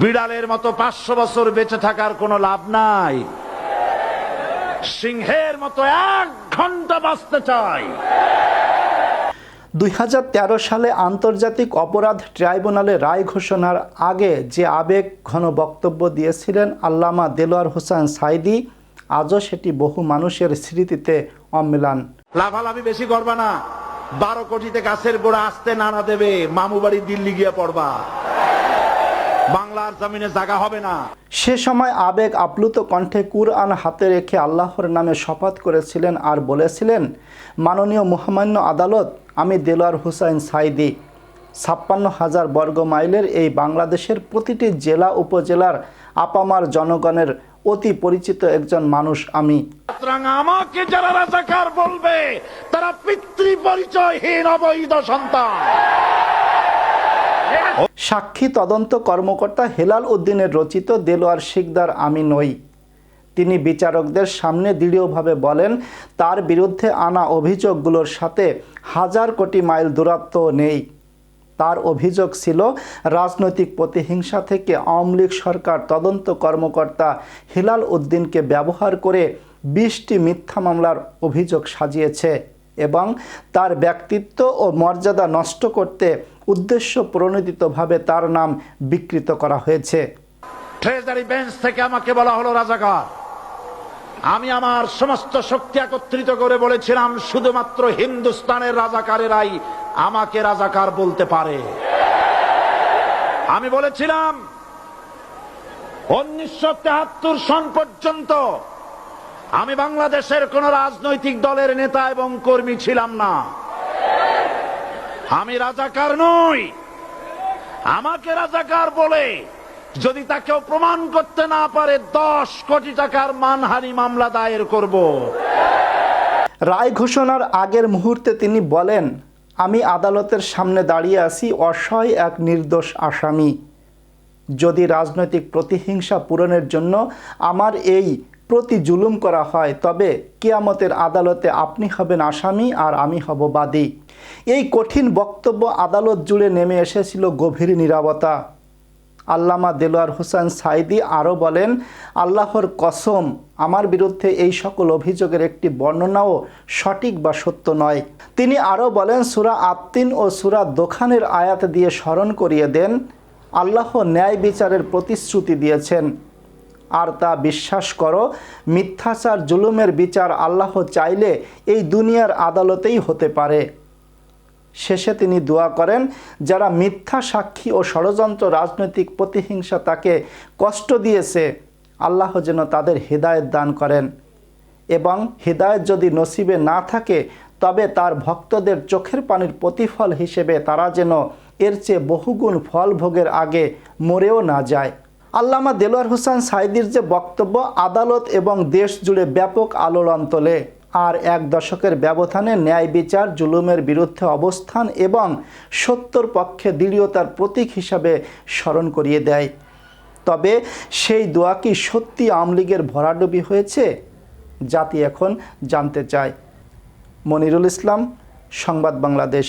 বিড়ালের মতো পাঁচশো বছর বেঁচে থাকার কোনো লাভ নাই। সিংহের মতো এক ঘণ্টা বাঁচতে চাই। দুই হাজার তেরো সালে আন্তর্জাতিক অপরাধ ট্রাইব্যুনালে রায় ঘোষণার আগে যে আবেগ ঘন বক্তব্য দিয়েছিলেন আল্লামা দেলোয়ার হোসেন সাইদি আজও সেটি বহু মানুষের স্মৃতিতে অম্লান। লাভালাভি বেশি করবা না। বারো কোটিতে গাছের গোড়া আসতে নাড়া দেবে মামু বাড়ি দিল্লি গিয়ে পড়বা। বাংলার জমিনে জায়গা হবে না। সে সময় আবেগ আপ্লুত কণ্ঠে কুরআন হাতে রেখে আল্লাহর নামে শপথ করেছিলেন আর বলেছিলেন মাননীয় মহামান্য আদালত আমি দেলোয়ার হুসাইন সাইদি ছাপ্পান্ন হাজার বর্গ মাইলের এই বাংলাদেশের প্রতিটি জেলা উপজেলার আপামার জনগণের অতি পরিচিত একজন মানুষ আমি। আমাকে যারা রাজাকার বলবে তারা পিতৃ পরিচয়হীন অবৈধ সন্তান। সাক্ষী তদন্ত কর্মকর্তা হেলাল উদ্দিনের রচিত দেলোয়ার শিকদার আমি নই। তিনি বিচারকদের সামনে দৃঢ়ভাবে বলেন, তার বিরুদ্ধে আনা অভিযোগগুলোর সাথে হাজার কোটি মাইল দূরত্ব নেই। তার অভিযোগ ছিল, রাজনৈতিক প্রতিহিংসা থেকে আওয়ামী লীগ সরকার তদন্ত কর্মকর্তা হিলাল উদ্দিনকে ব্যবহার করে বিশটি মিথ্যা মামলার অভিযোগ সাজিয়েছে। এবং তার ব্যক্তিত্ব ও মর্যাদা নষ্ট করতে উদ্দেশ্য প্রণোদিতভাবে তার নাম বিকৃত করা হয়েছে। ট্রেজারি বেঞ্চ থেকে আমাকে বলা হলো, রাজাকার, আমি আমার সমস্ত শক্তি একত্রিত করে বলেছিলাম, শুধুমাত্র হিন্দুস্তানের রাজাকারেরাই আমাকে রাজাকার বলতে পারে। আমি বলেছিলাম, উনিশশো সন পর্যন্ত আমি বাংলাদেশের কোন রাজনৈতিক দলের নেতা এবং কর্মী ছিলাম না। আমি রাজাকার নই। আমাকে রাজাকার বলে যদি তাকেও প্রমাণ করতে না পারে, দশ কোটি টাকার মানহানি মামলা দায়ের করব। রায় ঘোষণার আগের মুহূর্তে তিনি বলেন, আমি আদালতের সামনে দাঁড়িয়ে আছি, অসহায় এক নির্দোষ আসামি। যদি রাজনৈতিক প্রতিহিংসা পূরণের জন্য আমার এই প্রতি জুলুম করা হয়, তবে কিয়ামতের আদালতে আপনি হবেন আসামি আর আমি হব বাদী। এই কঠিন বক্তব্য আদালত জুড়ে নেমে এসেছিল গভীর নীরবতা। আল্লামা দেলোয়ার হোসেন সাইদি আরও বলেন, আল্লাহর কসম, আমার বিরুদ্ধে এই সকল অভিযোগের একটি বর্ণনাও সঠিক বা সত্য নয়। তিনি আরও বলেন, সুরা আত্মিন ও সুরা দোখানের আয়াত দিয়ে স্মরণ করিয়ে দেন, আল্লাহ ন্যায় বিচারের প্রতিশ্রুতি দিয়েছেন। আর তা বিশ্বাস করো, মিথ্যাচার, জুলুমের বিচার আল্লাহ চাইলে এই দুনিয়ার আদালতেই হতে পারে। শেষে তিনি দোয়া করেন, যারা মিথ্যা সাক্ষী ও ষড়যন্ত্র, রাজনৈতিক প্রতিহিংসা তাকে কষ্ট দিয়েছে, আল্লাহ যেন তাদের হৃদায়ত দান করেন। এবং হৃদায়ত যদি নসিবে না থাকে, তবে তার ভক্তদের চোখের পানির প্রতিফল হিসেবে তারা যেন এর চেয়ে বহুগুণ ফল ভোগের আগে মরেও না যায়। আল্লামা দেলোয়ার হোসেন সাইদির যে বক্তব্য আদালত এবং দেশ জুড়ে ব্যাপক আলোড়ন তোলে, আর এক দশকের ব্যবধানে ন্যায় বিচার, জুলুমের বিরুদ্ধে অবস্থান এবং সত্যর পক্ষে দৃঢ়তার প্রতীক হিসাবে স্মরণ করিয়ে দেয়। তবে সেই দোয়া কি সত্যি আওয়ামী লীগের ভরাডুবি হয়েছে? জাতি এখন জানতে চায়। মনিরুল ইসলাম, সংবাদ বাংলাদেশ।